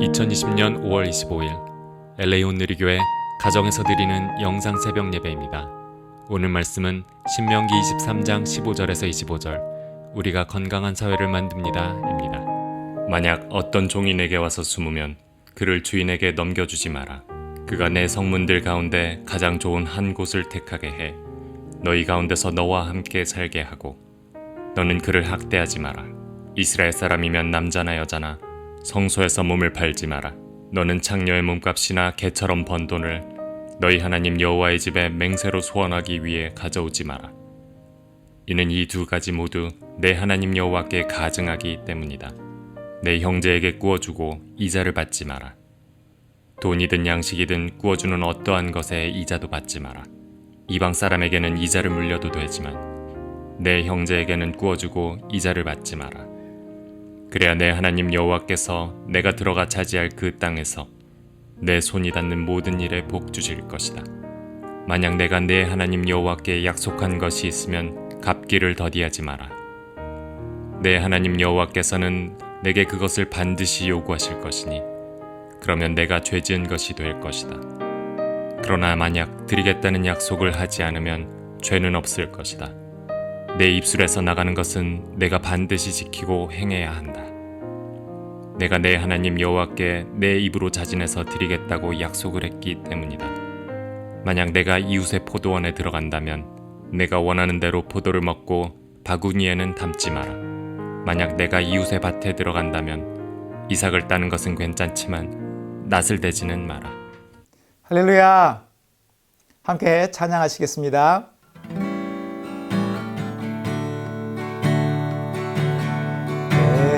2020년 5월 25일 LA 온누리교회 가정에서 드리는 영상 새벽 예배입니다. 오늘 말씀은 신명기 23장 15절에서 25절 우리가 건강한 사회를 만듭니다입니다. 만약 어떤 종이 내게 와서 숨으면 그를 주인에게 넘겨주지 마라. 그가 내 성문들 가운데 가장 좋은 한 곳을 택하게 해 너희 가운데서 너와 함께 살게 하고 너는 그를 학대하지 마라. 이스라엘 사람이면 남자나 여자나 성소에서 몸을 팔지 마라. 너는 창녀의 몸값이나 개처럼 번 돈을 너희 하나님 여호와의 집에 맹세로 소원하기 위해 가져오지 마라. 이는 이 두 가지 모두 내 하나님 여호와께 가증하기 때문이다. 내 형제에게 구워주고 이자를 받지 마라. 돈이든 양식이든 구워주는 어떠한 것에 이자도 받지 마라. 이방 사람에게는 이자를 물려도 되지만 내 형제에게는 구워주고 이자를 받지 마라. 그래야 내 하나님 여호와께서 내가 들어가 차지할 그 땅에서 내 손이 닿는 모든 일에 복 주실 것이다. 만약 내가 내 하나님 여호와께 약속한 것이 있으면 갚기를 더디하지 마라. 내 하나님 여호와께서는 내게 그것을 반드시 요구하실 것이니 그러면 내가 죄지은 것이 될 것이다. 그러나 만약 드리겠다는 약속을 하지 않으면 죄는 없을 것이다. 내 입술에서 나가는 것은 내가 반드시 지키고 행해야 한다. 내가 내 하나님 여호와께 내 입으로 자진해서 드리겠다고 약속을 했기 때문이다. 만약 내가 이웃의 포도원에 들어간다면 내가 원하는 대로 포도를 먹고 바구니에는 담지 마라. 만약 내가 이웃의 밭에 들어간다면 이삭을 따는 것은 괜찮지만 낫을 대지는 마라. 할렐루야. 함께 찬양하시겠습니다.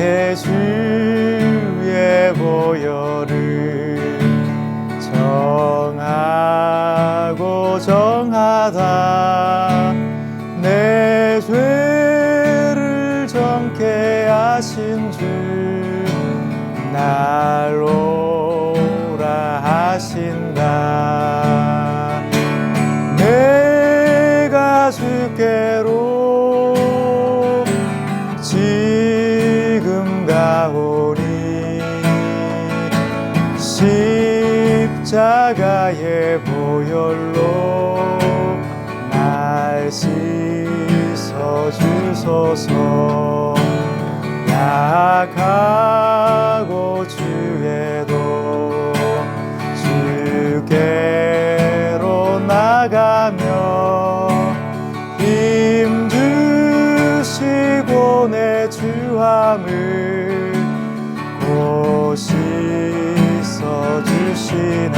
내 주의 보혈을 정하고 정하다. 내 죄를 정케 하신 주날 오라 하신다. 내가 주께로 십자가의 보혈로 날 씻어 주소서. 약하고 주에도 주께로 나가며 힘 주시고 내 주함을 곧 씻어 주시네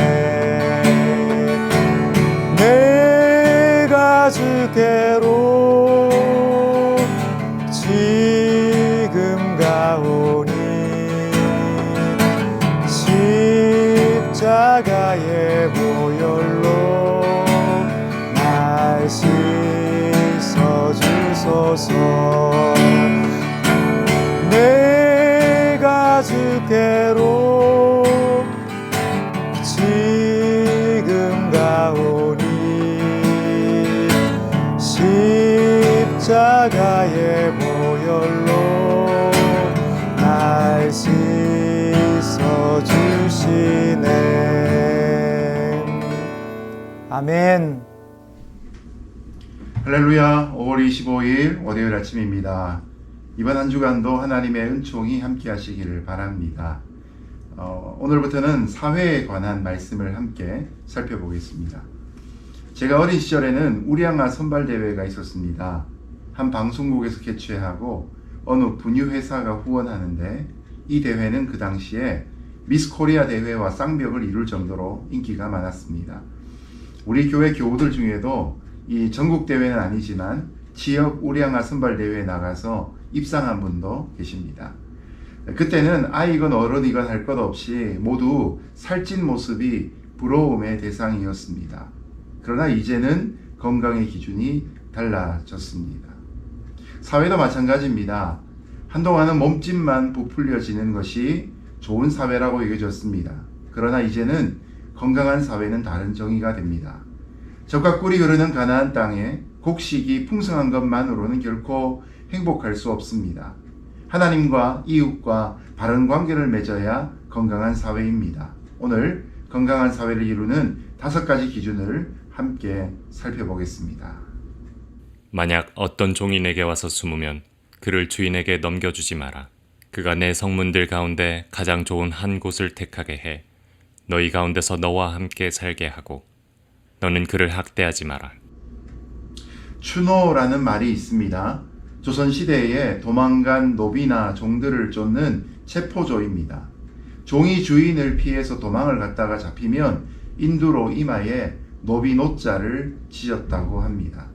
아멘 할렐루야 5월 25일 월요일 아침입니다. 이번 한 주간도 하나님의 은총이 함께 하시기를 바랍니다. 어, 오늘부터는 사회에 관한 말씀을 함께 살펴보겠습니다. 제가 어린 시절에는 우량아 선발대회가 있었습니다. 한 방송국에서 개최하고 어느 분유회사가 후원하는데 이 대회는 그 당시에 미스 코리아 대회와 쌍벽을 이룰 정도로 인기가 많았습니다. 우리 교회 교우들 중에도 이 전국 대회는 아니지만 지역 우량아 선발 대회에 나가서 입상한 분도 계십니다. 그때는 아이건 어른이건 할 것 없이 모두 살찐 모습이 부러움의 대상이었습니다. 그러나 이제는 건강의 기준이 달라졌습니다. 사회도 마찬가지입니다. 한동안은 몸집만 부풀려지는 것이 좋은 사회라고 여겨졌습니다. 그러나 이제는 건강한 사회는 다른 정의가 됩니다. 적과 꿀이 흐르는 가나안 땅에 곡식이 풍성한 것만으로는 결코 행복할 수 없습니다. 하나님과 이웃과 바른 관계를 맺어야 건강한 사회입니다. 오늘 건강한 사회를 이루는 다섯 가지 기준을 함께 살펴보겠습니다. 만약 어떤 종이 내게 와서 숨으면 그를 주인에게 넘겨주지 마라. 그가 내 성문들 가운데 가장 좋은 한 곳을 택하게 해 너희 가운데서 너와 함께 살게 하고 너는 그를 학대하지 마라. 추노라는 말이 있습니다. 조선 시대에 도망간 노비나 종들을 쫓는 체포조입니다. 종이 주인을 피해서 도망을 갔다가 잡히면 인두로 이마에 노비 노자를 지었다고 합니다.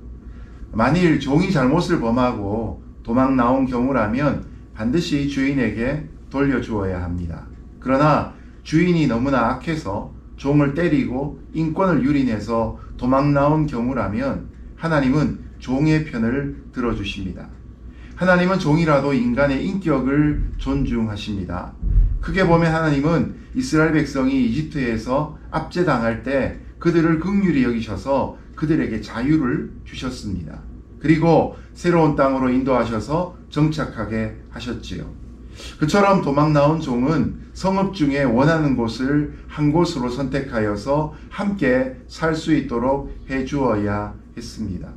만일 종이 잘못을 범하고 도망 나온 경우라면 반드시 주인에게 돌려주어야 합니다. 그러나 주인이 너무나 악해서 종을 때리고 인권을 유린해서 도망 나온 경우라면 하나님은 종의 편을 들어주십니다. 하나님은 종이라도 인간의 인격을 존중하십니다. 크게 보면 하나님은 이스라엘 백성이 이집트에서 압제당할 때 그들을 극률히 여기셔서 그들에게 자유를 주셨습니다. 그리고 새로운 땅으로 인도하셔서 정착하게 하셨지요. 그처럼 도망 나온 종은 성읍 중에 원하는 곳을 한 곳으로 선택하여서 함께 살 수 있도록 해 주어야 했습니다.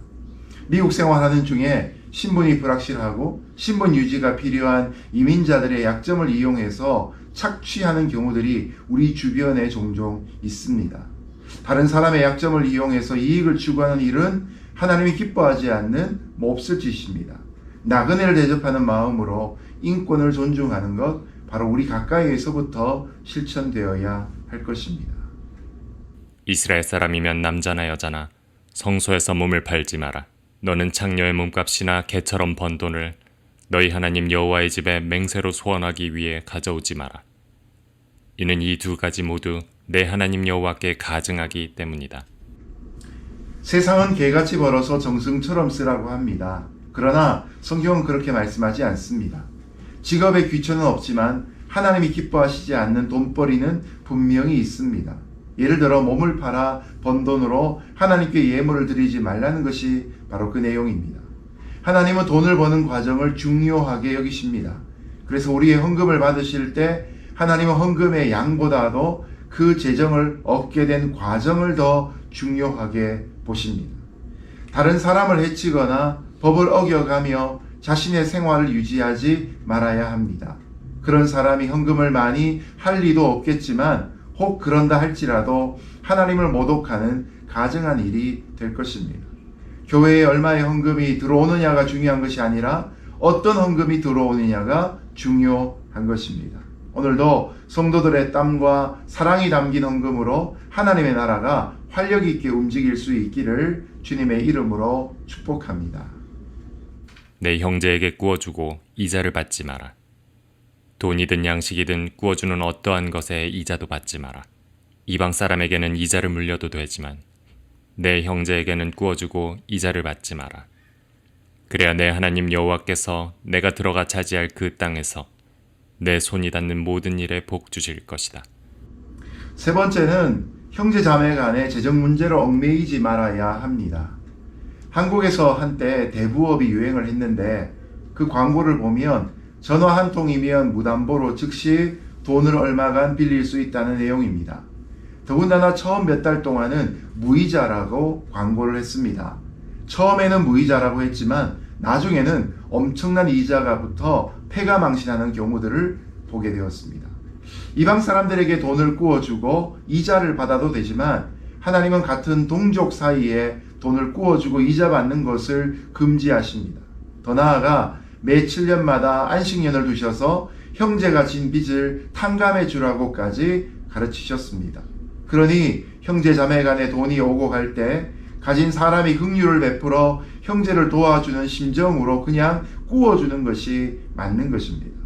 미국 생활하는 중에 신분이 불확실하고 신분 유지가 필요한 이민자들의 약점을 이용해서 착취하는 경우들이 우리 주변에 종종 있습니다. 다른 사람의 약점을 이용해서 이익을 추구하는 일은 하나님이 기뻐하지 않는 몹쓸 짓입니다. 나그네를 대접하는 마음으로 인권을 존중하는 것 바로 우리 가까이에서부터 실천되어야 할 것입니다. 이스라엘 사람이면 남자나 여자나 성소에서 몸을 팔지 마라. 너는 창녀의 몸값이나 개처럼 번 돈을 너희 하나님 여호와의 집에 맹세로 소원하기 위해 가져오지 마라. 이는 이 두 가지 모두 내 하나님 여호와께 가증하기 때문이다. 세상은 개같이 벌어서 정승처럼 쓰라고 합니다. 그러나 성경은 그렇게 말씀하지 않습니다. 직업에 귀천은 없지만 하나님이 기뻐하시지 않는 돈벌이는 분명히 있습니다. 예를 들어 몸을 팔아 번 돈으로 하나님께 예물을 드리지 말라는 것이 바로 그 내용입니다. 하나님은 돈을 버는 과정을 중요하게 여기십니다. 그래서 우리의 헌금을 받으실 때 하나님은 헌금의 양보다도 그 재정을 얻게 된 과정을 더 중요하게 보십니다. 다른 사람을 해치거나 법을 어겨가며 자신의 생활을 유지하지 말아야 합니다. 그런 사람이 헌금을 많이 할 리도 없겠지만 혹 그런다 할지라도 하나님을 모독하는 가증한 일이 될 것입니다. 교회에 얼마의 헌금이 들어오느냐가 중요한 것이 아니라 어떤 헌금이 들어오느냐가 중요한 것입니다. 오늘도 성도들의 땀과 사랑이 담긴 헌금으로 하나님의 나라가 활력 있게 움직일 수 있기를 주님의 이름으로 축복합니다. 내 형제에게 구워주고 이자를 받지 마라. 돈이든 양식이든 구워주는 어떠한 것에 이자도 받지 마라. 이방 사람에게는 이자를 물려도 되지만 내 형제에게는 구워주고 이자를 받지 마라. 그래야 내 하나님 여호와께서 내가 들어가 차지할 그 땅에서 내 손이 닿는 모든 일에 복 주실 것이다. 세 번째는 형제 자매 간의 재정 문제로 얽매이지 말아야 합니다. 한국에서 한때 대부업이 유행을 했는데 그 광고를 보면 전화 한 통이면 무담보로 즉시 돈을 얼마간 빌릴 수 있다는 내용입니다. 더군다나 처음 몇 달 동안은 무이자라고 광고를 했습니다. 처음에는 무이자라고 했지만 나중에는 엄청난 이자가 붙어 폐가 망신하는 경우들을 보게 되었습니다. 이방 사람들에게 돈을 구워주고 이자를 받아도 되지만 하나님은 같은 동족 사이에 돈을 구워주고 이자 받는 것을 금지하십니다. 더 나아가 매 7년마다 안식년을 두셔서 형제가 진 빚을 탕감해 주라고까지 가르치셨습니다. 그러니 형제 자매 간에 돈이 오고 갈 때 가진 사람이 긍휼을 베풀어 형제를 도와주는 심정으로 그냥 구워주는 것이 맞는 것입니다.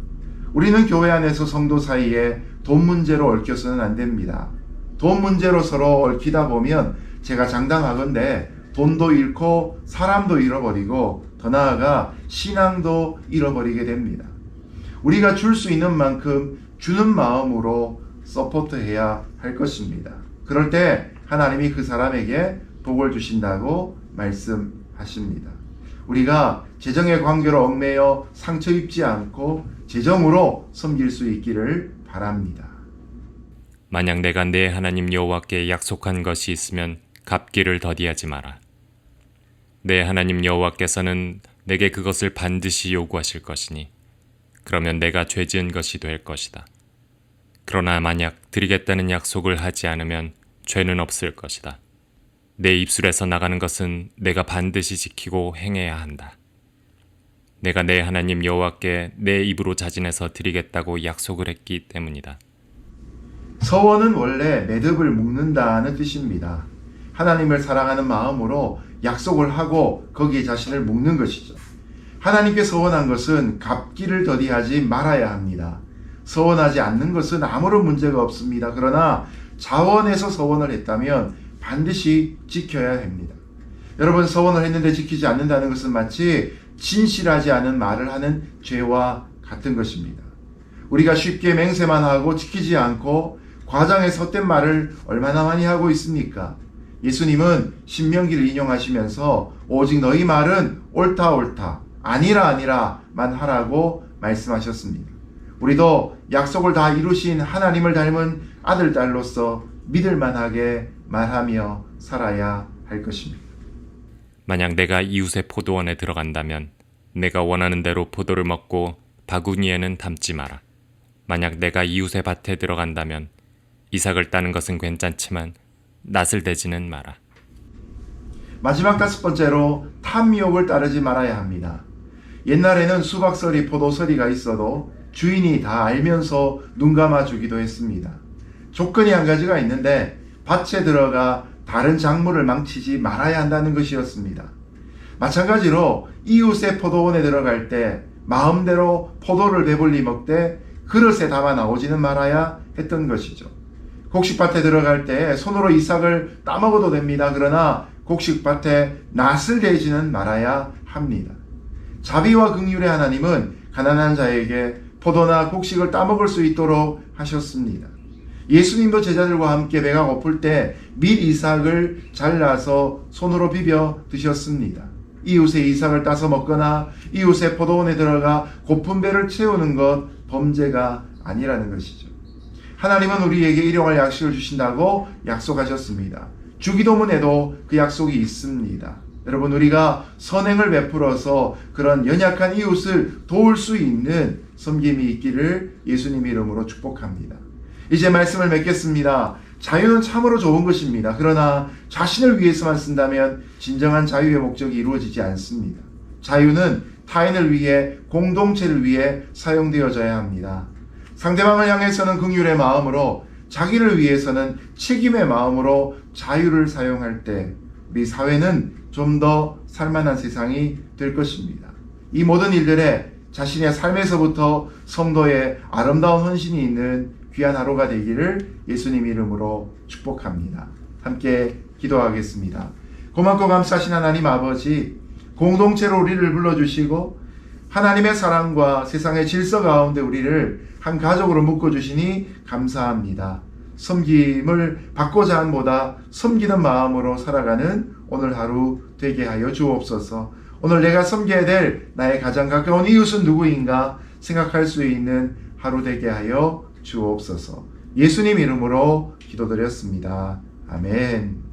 우리는 교회 안에서 성도 사이에 돈 문제로 얽혀서는 안 됩니다. 돈 문제로 서로 얽히다 보면 제가 장담하건대 돈도 잃고 사람도 잃어버리고 더 나아가 신앙도 잃어버리게 됩니다. 우리가 줄 수 있는 만큼 주는 마음으로 서포트해야 할 것입니다. 그럴 때 하나님이 그 사람에게 복을 주신다고 말씀하십니다. 우리가 재정의 관계로 얽매여 상처 입지 않고 재정으로 섬길 수 있기를 바랍니다. 만약 내가 내 하나님 여호와께 약속한 것이 있으면 갚기를 더디하지 마라. 내 하나님 여호와께서는 내게 그것을 반드시 요구하실 것이니 그러면 내가 죄 지은 것이 될 것이다. 그러나 만약 드리겠다는 약속을 하지 않으면 죄는 없을 것이다. 내 입술에서 나가는 것은 내가 반드시 지키고 행해야 한다. 내가 내 하나님 여호와께 내 입으로 자진해서 드리겠다고 약속을 했기 때문이다. 서원은 원래 매듭을 묶는다는 뜻입니다. 하나님을 사랑하는 마음으로 약속을 하고 거기에 자신을 묶는 것이죠. 하나님께 서원한 것은 갚기를 더디하지 말아야 합니다. 서원하지 않는 것은 아무런 문제가 없습니다. 그러나 자원해서 서원을 했다면 반드시 지켜야 합니다. 여러분 서원을 했는데 지키지 않는다는 것은 마치 진실하지 않은 말을 하는 죄와 같은 것입니다. 우리가 쉽게 맹세만 하고 지키지 않고 과장의 헛된 말을 얼마나 많이 하고 있습니까? 예수님은 신명기를 인용하시면서 오직 너희 말은 옳다 옳다 아니라 아니라만 하라고 말씀하셨습니다. 우리도 약속을 다 이루신 하나님을 닮은 아들 딸로서 믿을 만하게 말하며 살아야 할 것입니다. 만약 내가 이웃의 포도원에 들어간다면 내가 원하는 대로 포도를 먹고 바구니에는 담지 마라. 만약 내가 이웃의 밭에 들어간다면 이삭을 따는 것은 괜찮지만 낫을 대지는 마라. 마지막 다섯 번째로 탐미욕을 따르지 말아야 합니다. 옛날에는 수박서리, 포도서리가 있어도 주인이 다 알면서 눈 감아 주기도 했습니다. 조건이 한 가지가 있는데 밭에 들어가 다른 작물을 망치지 말아야 한다는 것이었습니다. 마찬가지로 이웃의 포도원에 들어갈 때 마음대로 포도를 배불리 먹되 그릇에 담아 나오지는 말아야 했던 것이죠. 곡식밭에 들어갈 때 손으로 이삭을 따먹어도 됩니다. 그러나 곡식밭에 낫을 대지는 말아야 합니다. 자비와 긍휼의 하나님은 가난한 자에게 포도나 곡식을 따먹을 수 있도록 하셨습니다. 예수님도 제자들과 함께 배가 고플 때 밀 이삭을 잘라서 손으로 비벼 드셨습니다. 이웃의 이삭을 따서 먹거나 이웃의 포도원에 들어가 고픈 배를 채우는 것 범죄가 아니라는 것이죠. 하나님은 우리에게 일용할 약식을 주신다고 약속하셨습니다. 주기도문에도 그 약속이 있습니다. 여러분 우리가 선행을 베풀어서 그런 연약한 이웃을 도울 수 있는 섬김이 있기를 예수님 이름으로 축복합니다. 이제 말씀을 맺겠습니다. 자유는 참으로 좋은 것입니다. 그러나 자신을 위해서만 쓴다면 진정한 자유의 목적이 이루어지지 않습니다. 자유는 타인을 위해 공동체를 위해 사용되어져야 합니다. 상대방을 향해서는 긍휼의 마음으로 자기를 위해서는 책임의 마음으로 자유를 사용할 때 우리 사회는 좀 더 살만한 세상이 될 것입니다. 이 모든 일들에 자신의 삶에서부터 성도의 아름다운 헌신이 있는 귀한 하루가 되기를 예수님 이름으로 축복합니다. 함께 기도하겠습니다. 고맙고 감사하신 하나님 아버지, 공동체로 우리를 불러주시고 하나님의 사랑과 세상의 질서 가운데 우리를 한 가족으로 묶어주시니 감사합니다. 섬김을 받고자 함보다 섬기는 마음으로 살아가는 오늘 하루 되게 하여 주옵소서. 오늘 내가 섬겨야 될 나의 가장 가까운 이웃은 누구인가 생각할 수 있는 하루 되게 하여 주옵소서. 예수님 이름으로 기도드렸습니다. 아멘.